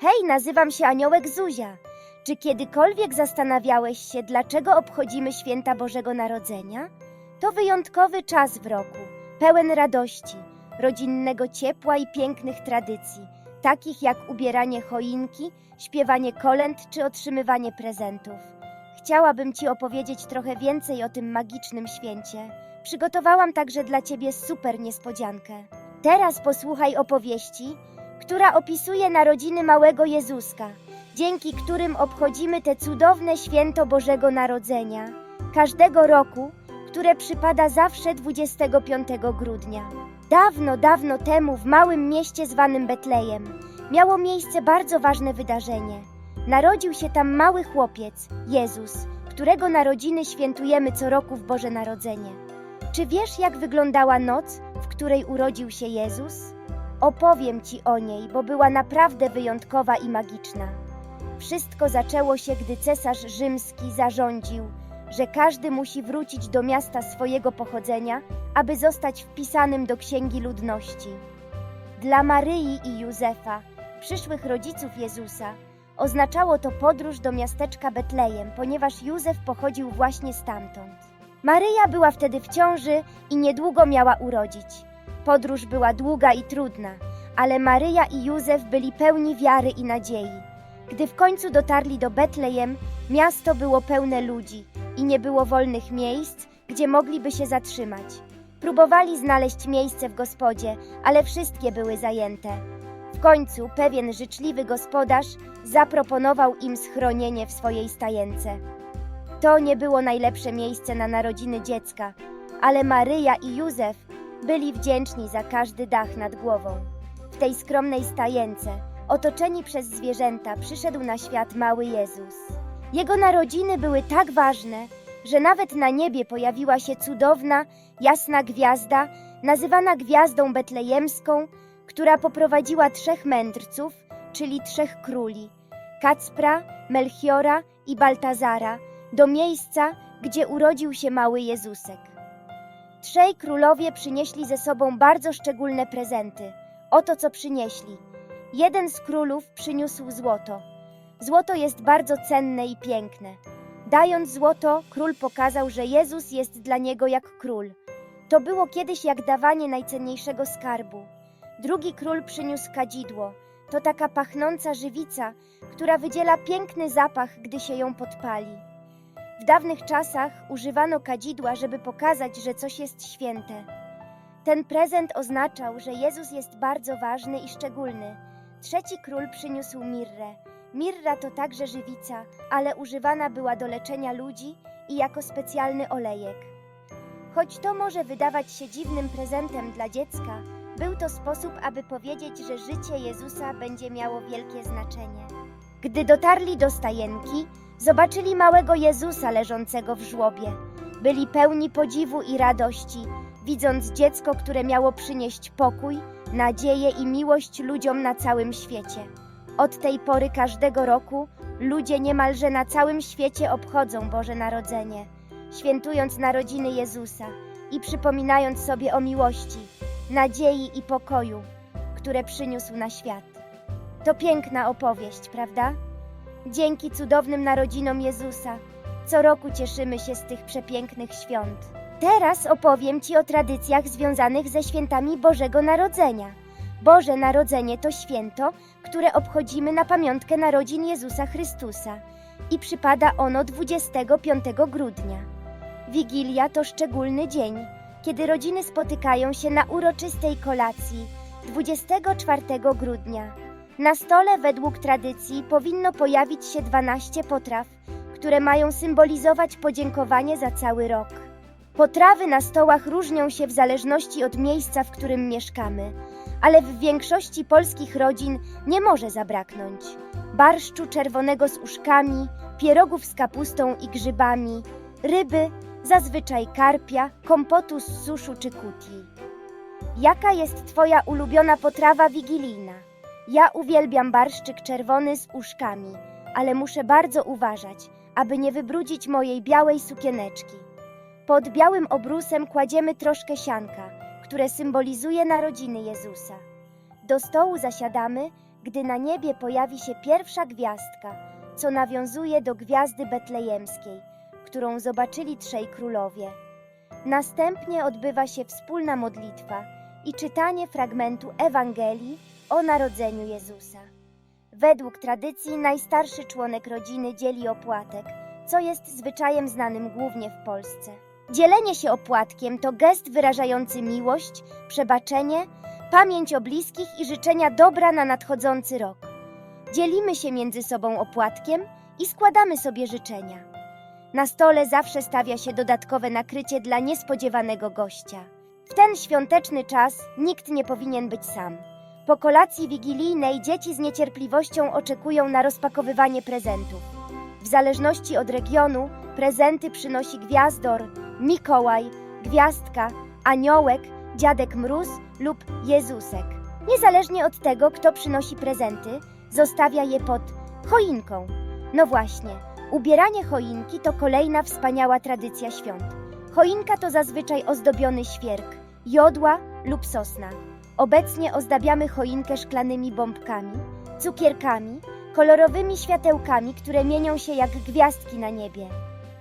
Hej, nazywam się Aniołek Zuzia. Czy kiedykolwiek zastanawiałeś się, dlaczego obchodzimy święta Bożego Narodzenia? To wyjątkowy czas w roku, pełen radości, rodzinnego ciepła i pięknych tradycji, takich jak ubieranie choinki, śpiewanie kolęd czy otrzymywanie prezentów. Chciałabym Ci opowiedzieć trochę więcej o tym magicznym święcie. Przygotowałam także dla Ciebie super niespodziankę. Teraz posłuchaj opowieści, która opisuje narodziny małego Jezuska, dzięki którym obchodzimy te cudowne święto Bożego Narodzenia, każdego roku, które przypada zawsze 25 grudnia. Dawno, dawno temu w małym mieście zwanym Betlejem miało miejsce bardzo ważne wydarzenie. Narodził się tam mały chłopiec, Jezus, którego narodziny świętujemy co roku w Boże Narodzenie. Czy wiesz, jak wyglądała noc, w której urodził się Jezus? Opowiem ci o niej, bo była naprawdę wyjątkowa i magiczna. Wszystko zaczęło się, gdy cesarz rzymski zarządził, że każdy musi wrócić do miasta swojego pochodzenia, aby zostać wpisanym do księgi ludności. Dla Maryi i Józefa, przyszłych rodziców Jezusa, oznaczało to podróż do miasteczka Betlejem, ponieważ Józef pochodził właśnie stamtąd. Maryja była wtedy w ciąży i niedługo miała urodzić. Podróż była długa i trudna, ale Maryja i Józef byli pełni wiary i nadziei. Gdy w końcu dotarli do Betlejem, miasto było pełne ludzi i nie było wolnych miejsc, gdzie mogliby się zatrzymać. Próbowali znaleźć miejsce w gospodzie, ale wszystkie były zajęte. W końcu pewien życzliwy gospodarz zaproponował im schronienie w swojej stajence. To nie było najlepsze miejsce na narodziny dziecka, ale Maryja i Józef byli wdzięczni za każdy dach nad głową. W tej skromnej stajence, otoczeni przez zwierzęta, przyszedł na świat mały Jezus. Jego narodziny były tak ważne, że nawet na niebie pojawiła się cudowna, jasna gwiazda, nazywana Gwiazdą Betlejemską, która poprowadziła trzech mędrców, czyli trzech króli Kacpra, Melchiora i Baltazara, do miejsca, gdzie urodził się mały Jezusek. Trzej królowie przynieśli ze sobą bardzo szczególne prezenty. Oto co przynieśli. Jeden z królów przyniósł złoto. Złoto jest bardzo cenne i piękne. Dając złoto, król pokazał, że Jezus jest dla niego jak król. To było kiedyś jak dawanie najcenniejszego skarbu. Drugi król przyniósł kadzidło. To taka pachnąca żywica, która wydziela piękny zapach, gdy się ją podpali. W dawnych czasach używano kadzidła, żeby pokazać, że coś jest święte. Ten prezent oznaczał, że Jezus jest bardzo ważny i szczególny. Trzeci król przyniósł mirrę. Mirra to także żywica, ale używana była do leczenia ludzi i jako specjalny olejek. Choć to może wydawać się dziwnym prezentem dla dziecka, był to sposób, aby powiedzieć, że życie Jezusa będzie miało wielkie znaczenie. Gdy dotarli do stajenki, zobaczyli małego Jezusa leżącego w żłobie. Byli pełni podziwu i radości, widząc dziecko, które miało przynieść pokój, nadzieję i miłość ludziom na całym świecie. Od tej pory każdego roku ludzie niemalże na całym świecie obchodzą Boże Narodzenie, świętując narodziny Jezusa i przypominając sobie o miłości, nadziei i pokoju, które przyniósł na świat. To piękna opowieść, prawda? Dzięki cudownym narodzinom Jezusa co roku cieszymy się z tych przepięknych świąt. Teraz opowiem Ci o tradycjach związanych ze świętami Bożego Narodzenia. Boże Narodzenie to święto, które obchodzimy na pamiątkę narodzin Jezusa Chrystusa i przypada ono 25 grudnia. Wigilia to szczególny dzień, kiedy rodziny spotykają się na uroczystej kolacji 24 grudnia. Na stole według tradycji powinno pojawić się 12 potraw, które mają symbolizować podziękowanie za cały rok. Potrawy na stołach różnią się w zależności od miejsca, w którym mieszkamy, ale w większości polskich rodzin nie może zabraknąć barszczu czerwonego z uszkami, pierogów z kapustą i grzybami, ryby, zazwyczaj karpia, kompotu z suszu czy kutii. Jaka jest Twoja ulubiona potrawa wigilijna? Ja uwielbiam barszczyk czerwony z uszkami, ale muszę bardzo uważać, aby nie wybrudzić mojej białej sukieneczki. Pod białym obrusem kładziemy troszkę sianka, które symbolizuje narodziny Jezusa. Do stołu zasiadamy, gdy na niebie pojawi się pierwsza gwiazdka, co nawiązuje do gwiazdy betlejemskiej, którą zobaczyli trzej królowie. Następnie odbywa się wspólna modlitwa i czytanie fragmentu Ewangelii o narodzeniu Jezusa. Według tradycji najstarszy członek rodziny dzieli opłatek, co jest zwyczajem znanym głównie w Polsce. Dzielenie się opłatkiem to gest wyrażający miłość, przebaczenie, pamięć o bliskich i życzenia dobra na nadchodzący rok. Dzielimy się między sobą opłatkiem i składamy sobie życzenia. Na stole zawsze stawia się dodatkowe nakrycie dla niespodziewanego gościa. W ten świąteczny czas nikt nie powinien być sam. Po kolacji wigilijnej dzieci z niecierpliwością oczekują na rozpakowywanie prezentów. W zależności od regionu prezenty przynosi gwiazdor, Mikołaj, Gwiazdka, Aniołek, Dziadek Mróz lub Jezusek. Niezależnie od tego, kto przynosi prezenty, zostawia je pod choinką. No właśnie, ubieranie choinki to kolejna wspaniała tradycja świąt. Choinka to zazwyczaj ozdobiony świerk, jodła lub sosna. Obecnie ozdabiamy choinkę szklanymi bombkami, cukierkami, kolorowymi światełkami, które mienią się jak gwiazdki na niebie.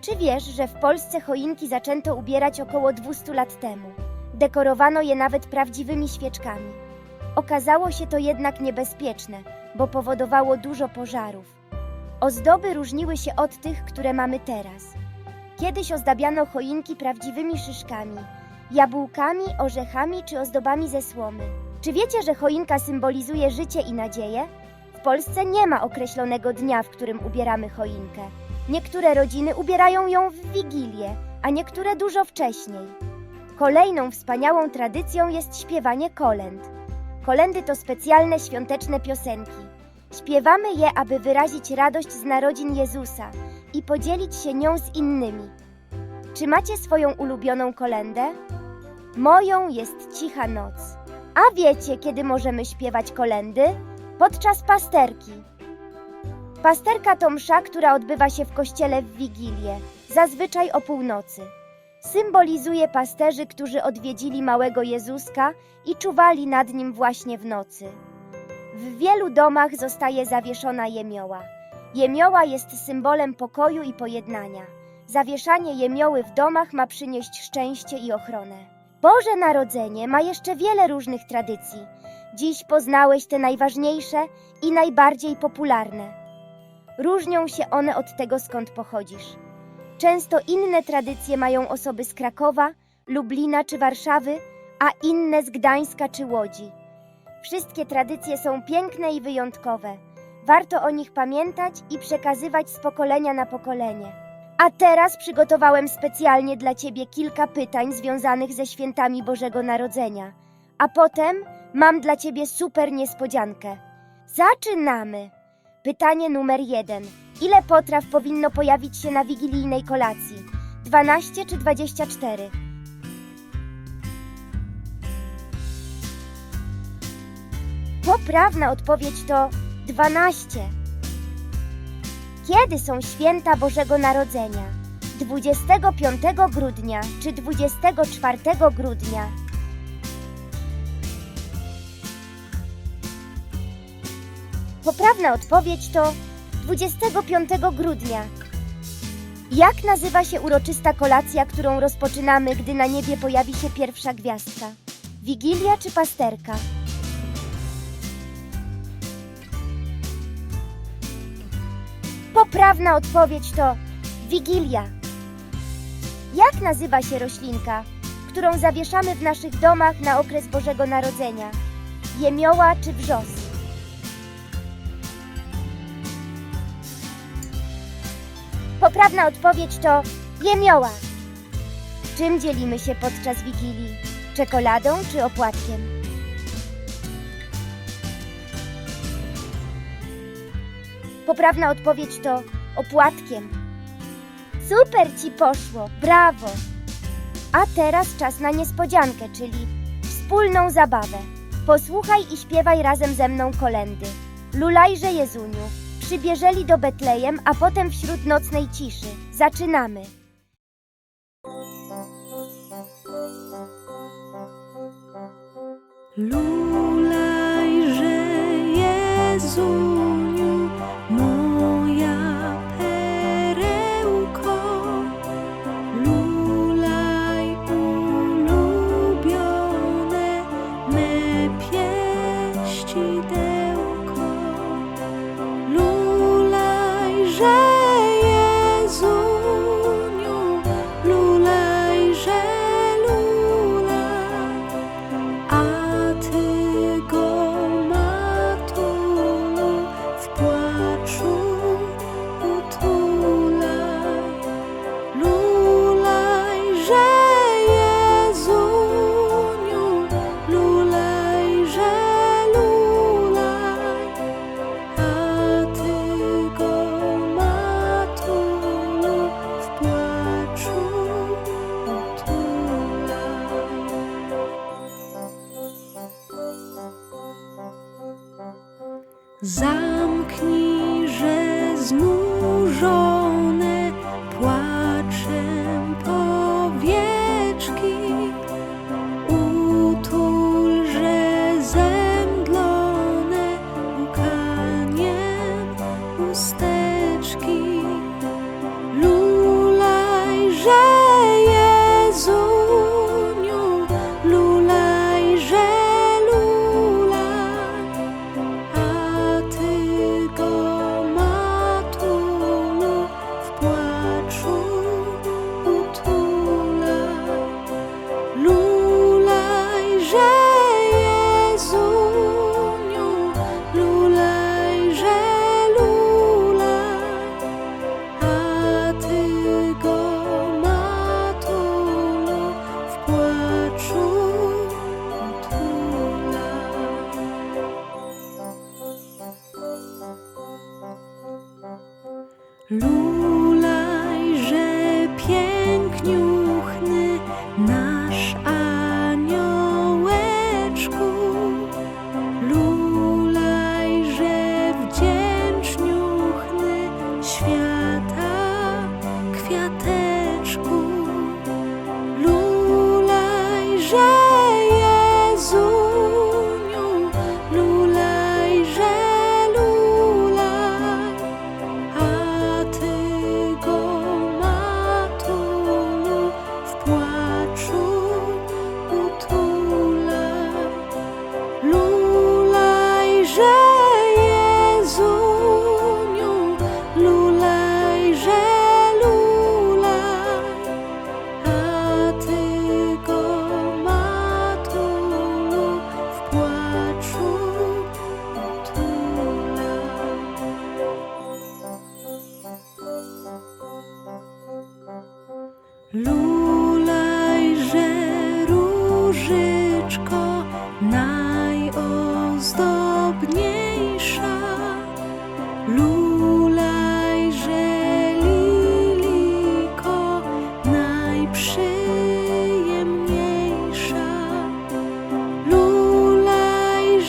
Czy wiesz, że w Polsce choinki zaczęto ubierać około 200 lat temu? Dekorowano je nawet prawdziwymi świeczkami. Okazało się to jednak niebezpieczne, bo powodowało dużo pożarów. Ozdoby różniły się od tych, które mamy teraz. Kiedyś ozdabiano choinki prawdziwymi szyszkami, jabłkami, orzechami czy ozdobami ze słomy. Czy wiecie, że choinka symbolizuje życie i nadzieję? W Polsce nie ma określonego dnia, w którym ubieramy choinkę. Niektóre rodziny ubierają ją w Wigilię, a niektóre dużo wcześniej. Kolejną wspaniałą tradycją jest śpiewanie kolęd. Kolendy to specjalne świąteczne piosenki. Śpiewamy je, aby wyrazić radość z narodzin Jezusa i podzielić się nią z innymi. Czy macie swoją ulubioną kolendę? Moją jest cicha noc. A wiecie, kiedy możemy śpiewać kolendy? Podczas pasterki. Pasterka to msza, która odbywa się w kościele w Wigilię, zazwyczaj o północy. Symbolizuje pasterzy, którzy odwiedzili małego Jezuska i czuwali nad nim właśnie w nocy. W wielu domach zostaje zawieszona jemioła. Jemioła jest symbolem pokoju i pojednania. Zawieszanie jemioły w domach ma przynieść szczęście i ochronę. Boże Narodzenie ma jeszcze wiele różnych tradycji. Dziś poznałeś te najważniejsze i najbardziej popularne. Różnią się one od tego, skąd pochodzisz. Często inne tradycje mają osoby z Krakowa, Lublina czy Warszawy, a inne z Gdańska czy Łodzi. Wszystkie tradycje są piękne i wyjątkowe. Warto o nich pamiętać i przekazywać z pokolenia na pokolenie. A teraz przygotowałem specjalnie dla Ciebie kilka pytań związanych ze świętami Bożego Narodzenia. A potem mam dla Ciebie super niespodziankę. Zaczynamy! Pytanie numer jeden. Ile potraw powinno pojawić się na wigilijnej kolacji? 12 czy 24? Poprawna odpowiedź to 12. Kiedy są święta Bożego Narodzenia? 25 grudnia czy 24 grudnia? Poprawna odpowiedź to 25 grudnia. Jak nazywa się uroczysta kolacja, którą rozpoczynamy, gdy na niebie pojawi się pierwsza gwiazdka? Wigilia czy pasterka? Poprawna odpowiedź to Wigilia. Jak nazywa się roślinka, którą zawieszamy w naszych domach na okres Bożego Narodzenia? Jemioła czy wrzos? Poprawna odpowiedź to jemioła. Czym dzielimy się podczas Wigilii? Czekoladą czy opłatkiem? Poprawna odpowiedź to opłatkiem. Super ci poszło, brawo! A teraz czas na niespodziankę, czyli wspólną zabawę. Posłuchaj i śpiewaj razem ze mną kolendy. Lulajże Jezuniu, przybierzeli do Betlejem, a potem wśród nocnej ciszy. Zaczynamy. Lulaj, 在。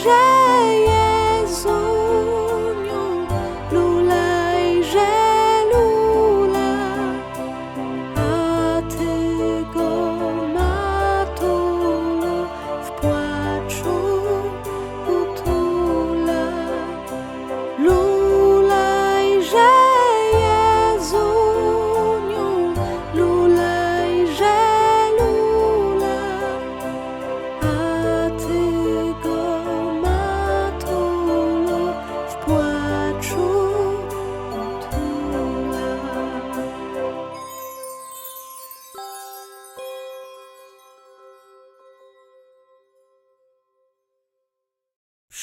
Lulajże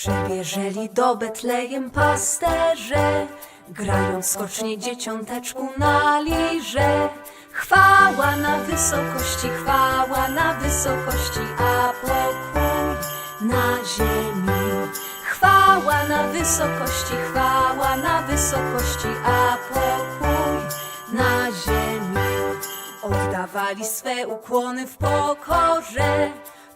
Przybierzeli do Betlejem pasterze, grając skocznie dzieciąteczku na lirze. Chwała na wysokości, chwała na wysokości, a pokój na ziemi. Chwała na wysokości, chwała na wysokości, a pokój na ziemi. Oddawali swe ukłony w pokorze,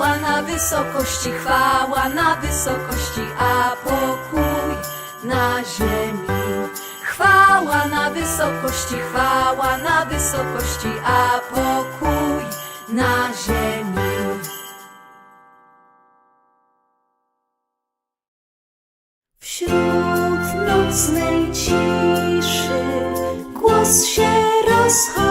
Chwała na wysokości, chwała na wysokości, a pokój na ziemi. Chwała na wysokości, chwała na wysokości, a pokój na ziemi. Wśród nocnej ciszy głos się rozchodzi.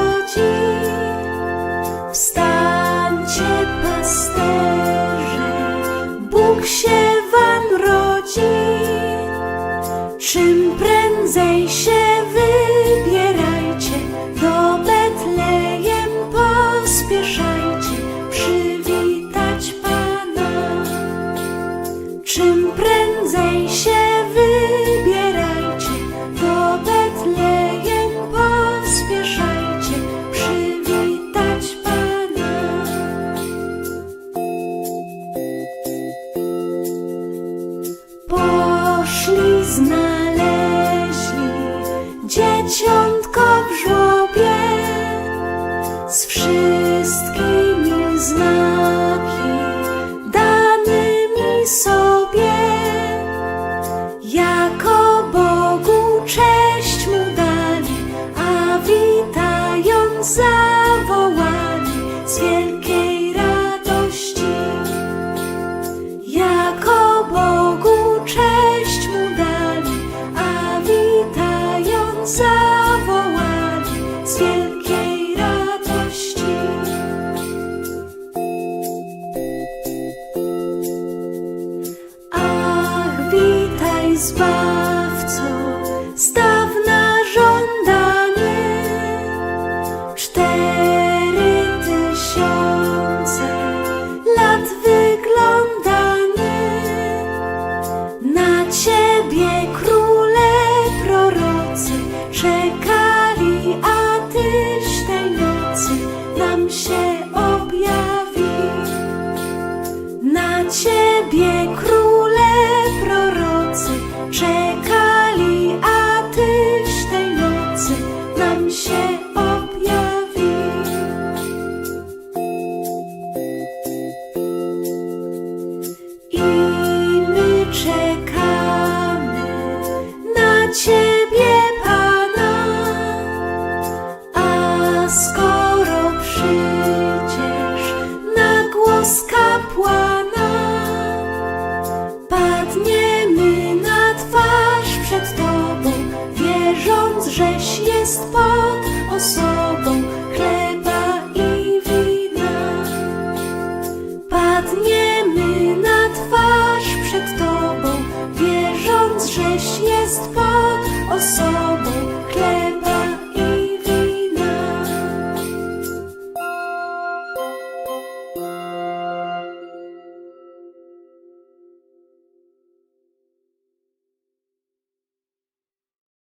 Jest pod osobą chleba i wina. Padniemy na twarz przed Tobą, wierząc, żeś jest pod osobą